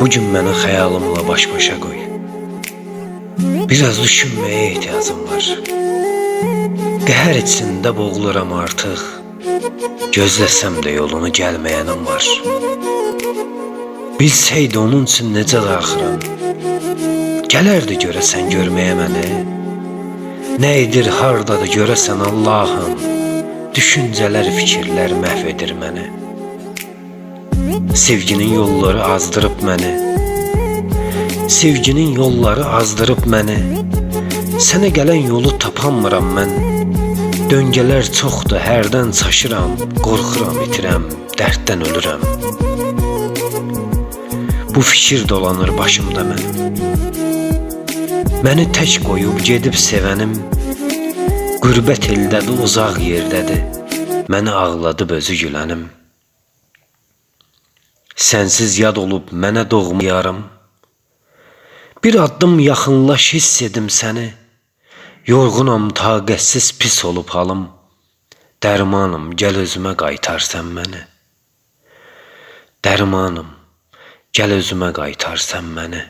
Bu gün məni xəyalımla baş-başa qoy. Biraz düşünməyə ehtiyacım var. Qəhər içində boğuluram artıq. Gözləsəm də yolunu gəlməyənim var. Bilsəydi onun üçün necə darıxıram. Gələrdi görəsən görməyə məni. Nə edir, hardadır görəsən Allahım. Düşüncələr, fikirlər məhv edir. Sevginin yolları azdırıb məni. Sevginin yolları azdırıb məni. Sənə gələn yolu tapanmıram mən. Döngələr çoxdur, hərdən çaşıram, qorxuram, itirəm, dərddən ölürəm. Bu fikir dolanır başımda mən. Məni tək qoyub gedib sevənim Qürbət eldədir, uzaq yerdədir Məni ağladıb özü gülənim Sənsiz yad olub mənə doğma yarım. Bir addım yaxınlaş hiss edim səni. Yorğunam, taqətsiz pis olub halım. Dərmanım, gəl özümə qaytarsan məni. Dərmanım, gəl özümə qaytarsan məni